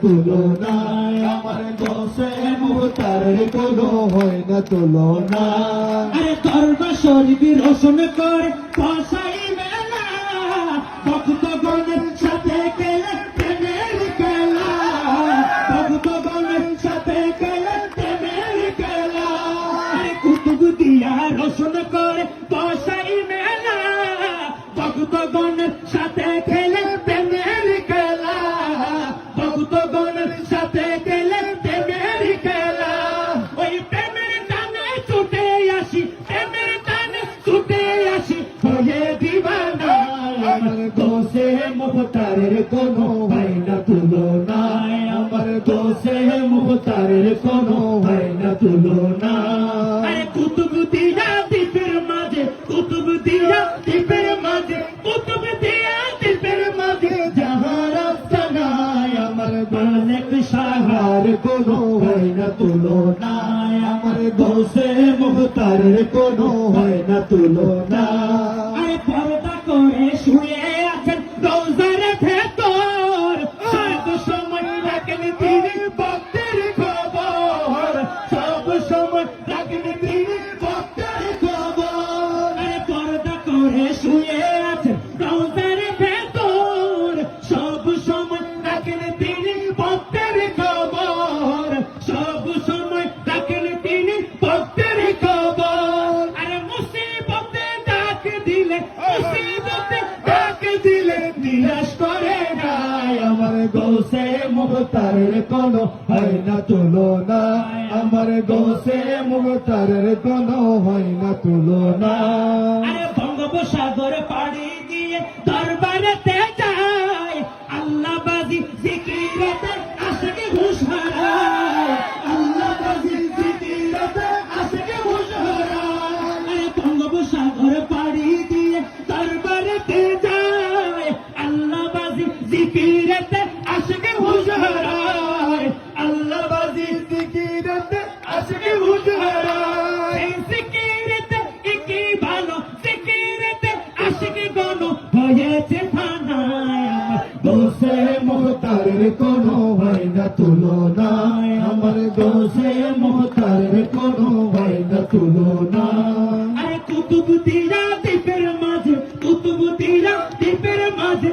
তুলনা আমার গোসে মুহতারের কোনো হয় না তুলনা রোশন করে পয়সাই মেলা। ভক্তগণের সাথে গেলে প্রেমের খেলা। ভক্তগণের সাথে গেলে প্রেমের খেলা। আরে কুতুব দিয়া করে পয়সাই মেলা। ভক্তগণের সাথে খেলা আসি দিবানা, আমার গোসে মুহতারের কোনো হয় না তুলনা আমার গোসে মুহতারের কোনো হয় না তুলনা কুতুব দিয়া দ্বীপের মাঝে, কুতুব দিয়া দ্বীপের মাঝে, কুতুব দিয়া দ্বীপের মাঝে যাহার আস্তানায় আমার অনেক সাহার কোনো হয় না তুলনা আমার গোসে মুহতারের কোনো হয় না তুলনা শুয়ে আছেন রোজার ভেতর। সব সময় রাখেন তিনি ভক্তের খবর। সব সময় রাখেন তিনি ভক্তের খবর। পর্দা করে শুয়ে আছেন রোজার ভেতর। সব সময় গোসে মুহতারের কোনো হয় না তুলনা। আমার গোসে মুহতারের কোনো হয় না তুলনা। বঙ্গোপসাগর পাড়ি মুহতারের কোনো হয় না তুলনা আমার গোসে মুহতারের কোনো হয় না তুলনা আরে কুতুব দিয়া দ্বীপের মাঝে কুতুব দিয়া দ্বীপের মাঝে